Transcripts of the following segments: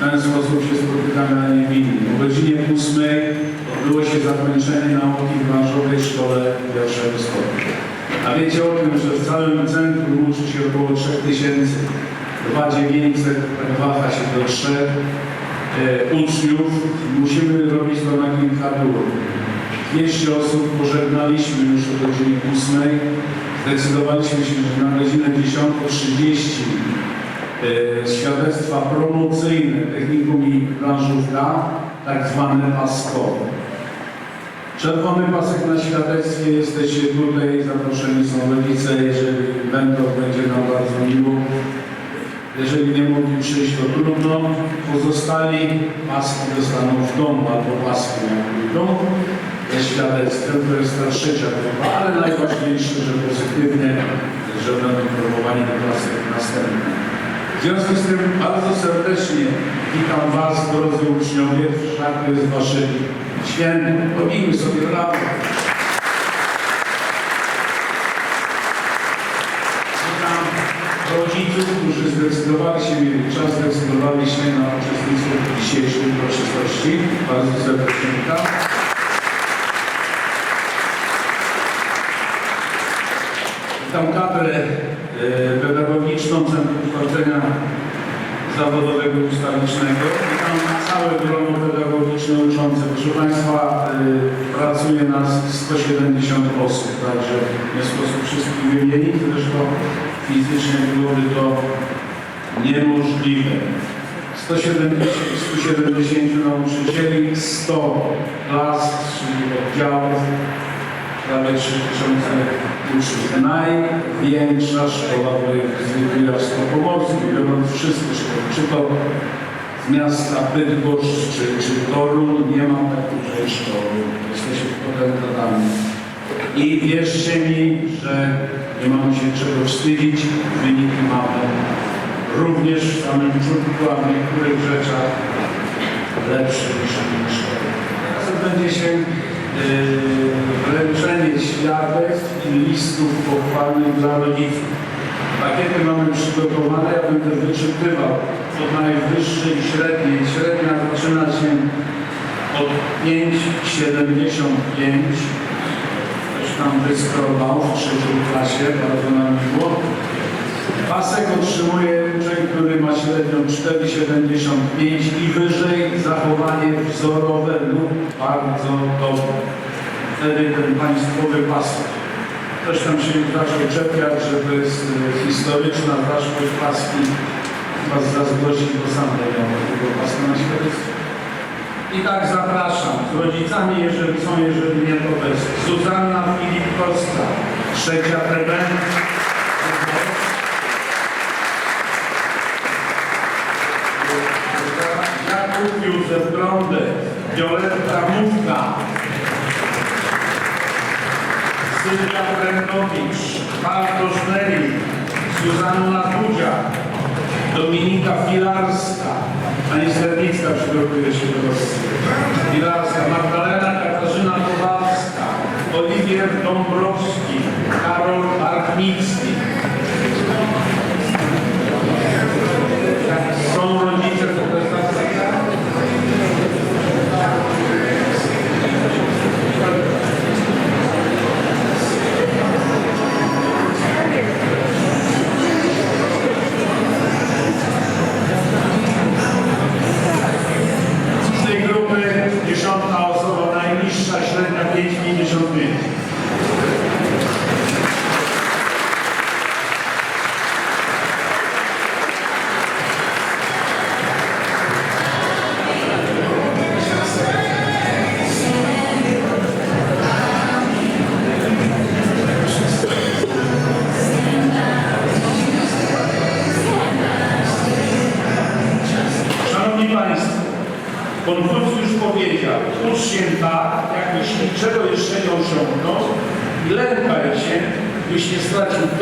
w ten sposób się spotykamy, a nie. O godzinie 8 odbyło się zakończenie nauki w branżowej szkole pierwszego stopnia. A wiecie o tym, że w całym centrum uczy się około 3000, 2900, tak waha się do 3 e, uczniów. Musimy robić to na kilka tur. 200 osób pożegnaliśmy już o godzinie 8. Zdecydowaliśmy się, że na godzinę 10.30 e, świadectwa promocyjne technikum i branżówka, tak zwane paskowe. Czerwony pasek na świadectwie, jesteście tutaj, zaproszeni są rodzice, jeżeli będą, będzie nam bardzo miło. Jeżeli nie mogli przyjść, to trudno. Pozostali paski dostaną w domu albo paski jak pójdą ze świadectwem. To jest ta trzecia grupa, ale najważniejsze, że pozytywnie, że będą promowani do klasy następnej. W związku z tym bardzo serdecznie witam Was, drodzy uczniowie, wszak to jest Wasze święto. Pobijmy sobie brawo. Witam rodziców, którzy zdecydowali się, mieli czas, zdecydowali się na uczestnictwo w dzisiejszej uroczystości. Bardzo serdecznie witam. Witam kadrę e, pedagogiczną Centrum Kształcenia Zawodowego i Ustawicznego. Witam całe grono pedagogiczne uczące. Proszę Państwa, e, pracuje nas 170 osób, także nie sposób wszystkich wymienić, zresztą fizycznie byłoby to niemożliwe. 170, 170 nauczycieli, 100 klas, czyli oddziałów, prawie 3000 uczniów. Największa szkoła województwa kujawsko-pomorskiej, biorąc wszystkie szkoły, czy to z miasta Bydgoszcz, czy, czy Toruń, nie ma tak dużej szkoły. Jesteśmy potentatami. I wierzcie mi, że nie mamy się czego wstydzić, wyniki mamy również w samym czubku, a w niektórych rzeczach lepsze niż inne szkoły. Teraz będzie się wręczenie świadectw i listów pochwalnych dla rodziców. Pakiety mamy przygotowane, ja będę wyczytywał od najwyższej średniej. Średnia zaczyna się od 5,75. Ktoś tam wyskrobał w trzeciej klasie, bardzo nam miło. Pasek otrzymuje uczeń, który ma średnią 4,75 i wyżej zachowanie wzorowe lub bardzo dobre. Wtedy ten państwowy pasek. Ktoś tam się zaczął czepiać, że to jest e, historyczna ważność paski. Was zazdrości, bo sam nie miał takiego paska na świadectwie. I tak zapraszam z rodzicami, jeżeli są, jeżeli nie, to bez. Zuzanna Filipkowska, trzecia TB. Józef Grądek, Violetta Mówka, Sylwia Prętowicz, Bartosz Neri, Zuzanna Budzia, Dominika Filarska, Pani Sernicka przygotuje się do. Filarska, Magdalena Katarzyna Kowalska, Oliwier Dąbrowski, Karol Bartnicki.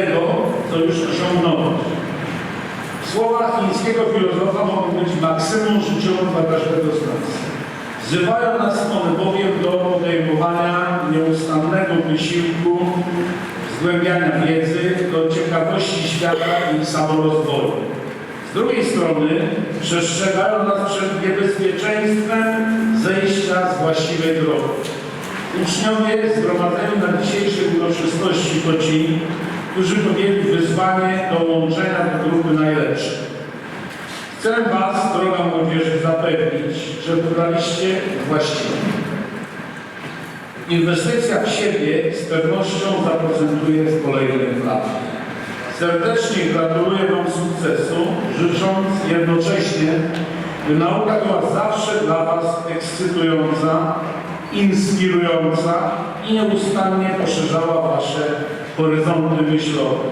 Tego, co już osiągnąłeś. Słowa chińskiego filozofa mogą być maksymum życiową dla każdego z nas. Wzywają nas one bowiem do podejmowania nieustannych wysiłku, zgłębiania wiedzy, do ciekawości świata i samorozwoju. Z drugiej strony przestrzegają nas przed niebezpieczeństwem zejścia z właściwej drogi. Uczniowie zgromadzeni na dzisiejszej uroczystości Kocin, którzy podjęli wyzwanie do łączenia do grupy najlepszych. Chcę Was, droga młodzieży, zapewnić, że wybraliście właściwie. Inwestycja w siebie z pewnością zaprocentuje w kolejnych latach. Serdecznie gratuluję Wam sukcesu, życząc jednocześnie, by nauka była zawsze dla Was ekscytująca, inspirująca i nieustannie poszerzała Wasze horyzonty myślowe.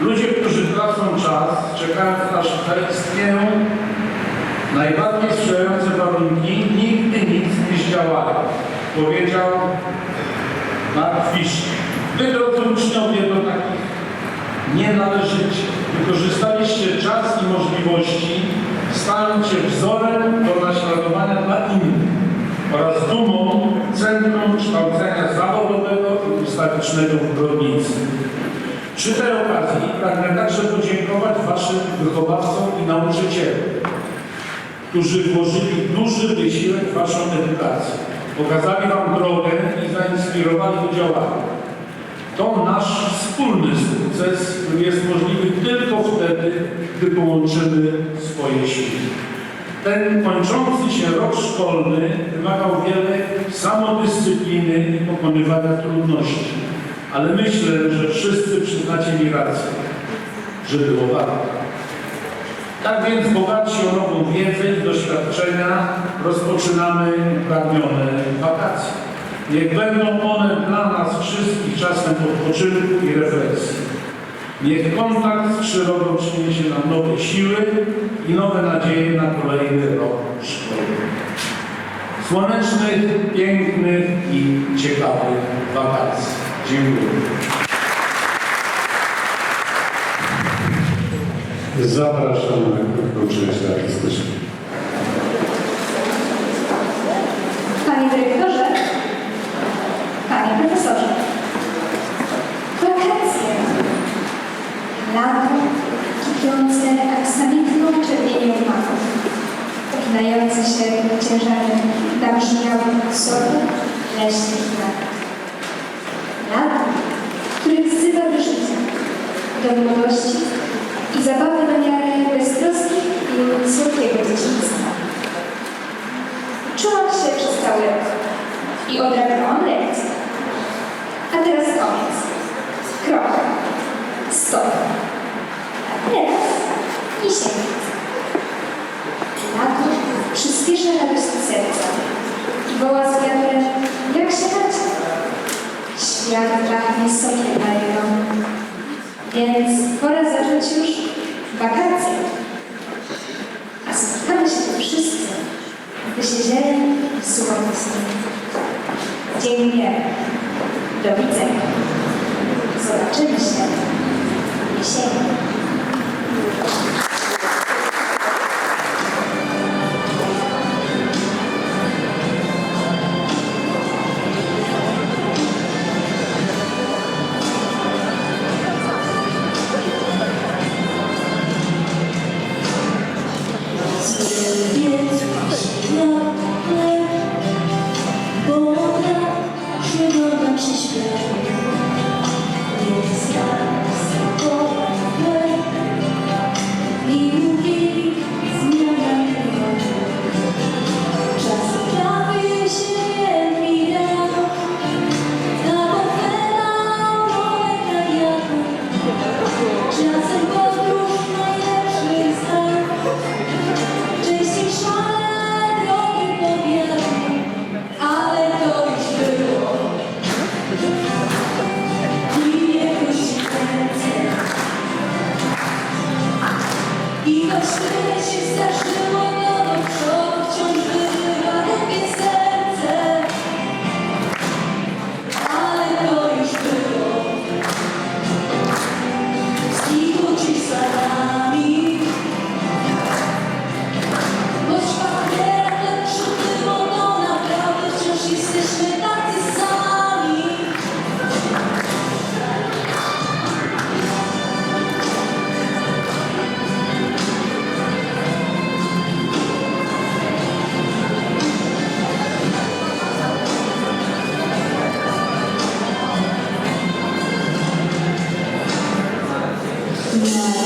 Ludzie, którzy tracą czas, czekając aż zaistnieją najbardziej sprzyjające warunki, nigdy nic nie zdziałają, powiedział Mark Fischer. Wy, drodzy uczniowie, do takich nie należycie. Wykorzystaliście czas i możliwości, stając się wzorem do naśladowania dla innych oraz dumą Centrum Kształcenia Zawodowego i Ustawicznego w Brodnicy. Przy tej okazji pragnę także podziękować Waszym wychowawcom i nauczycielom, którzy włożyli duży wysiłek w Waszą edukację. Pokazali Wam drogę i zainspirowali do działania. To nasz wspólny sukces, który jest możliwy tylko wtedy, gdy połączymy swoje siły. Ten kończący się rok szkolny wymagał wiele samodyscypliny i pokonywania trudności. Ale myślę, że wszyscy przyznacie mi rację, że było warto. Tak więc bogaci o nową wiedzę i doświadczenia rozpoczynamy pragnione wakacje. Niech będą one dla nas wszystkich czasem odpoczynku i refleksji. Niech kontakt z przyrodą przyniesie nam nowe siły i nowe nadzieje na kolejny rok szkolny. Słonecznych, pięknych i ciekawych wakacji. Dziękuję. Zapraszam na krótką część artystyczną. Panie dyrektorze, panie profesorze, wakacje, lato, kipiące aksamitną czerwienią maków, uginające się ciężarem nabrzmiałych sodu leśnych klat. Lato, które wzywa do życia, do młodości i zabawy na miarę beztroskich i słodkiego dzieciństwa. Czułam się przez cały rok i odrabiałam lekcje. A teraz koniec. Krok. Stop. Miesięc. Lato przyspiesza radość serca i woła z wiatrem, jak się macie? Świat pachnie sokiem marynowy. Więc pora zacząć już wakacje. A spotkamy się tu wszyscy Wysiedzieli w słuchowisku. Dziękuję. Do widzenia. Zobaczymy się jesienią. Yeah.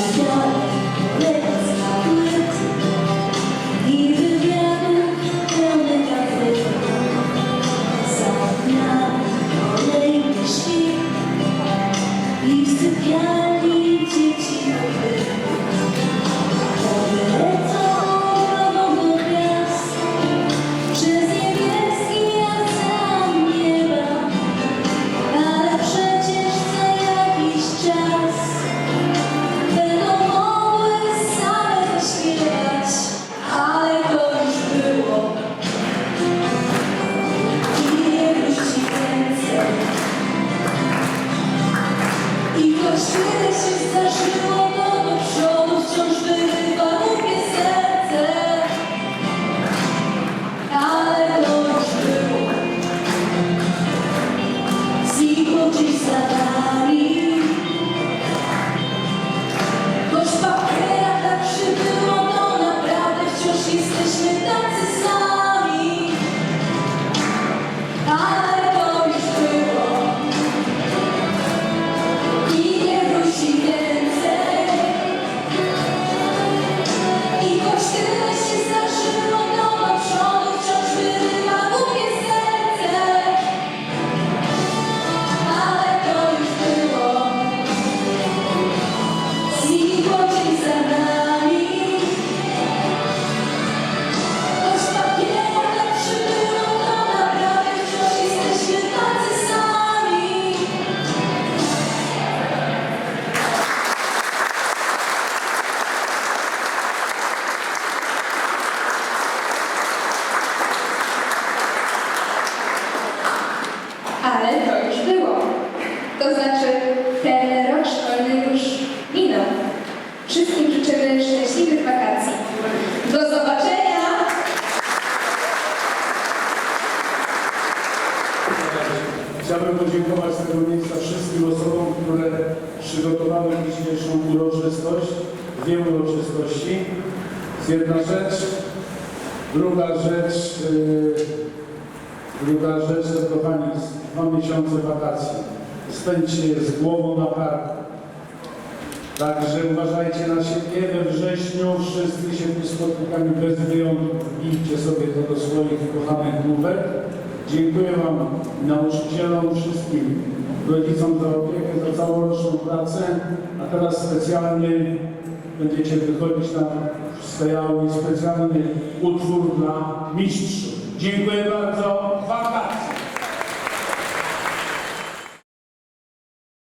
Chciałbym podziękować z tego miejsca wszystkim osobom, które przygotowały dzisiejszą uroczystość, dwie uroczystości. Jedna rzecz. Druga rzecz, yy, druga rzecz to kochani, dwa miesiące wakacji. Spędźcie je z głową na karku. Także uważajcie na siebie we wrześniu, wszyscy się spotykamy bez wyjątku. Idźcie sobie do swoich kochanych główek. Dziękuję Wam, nauczycielom, wszystkim rodzicom za opiekę, za całoroczną pracę. A teraz specjalnie będziecie wychodzić na wspaniały specjalny utwór dla mistrzów. Dziękuję bardzo. Wakacje!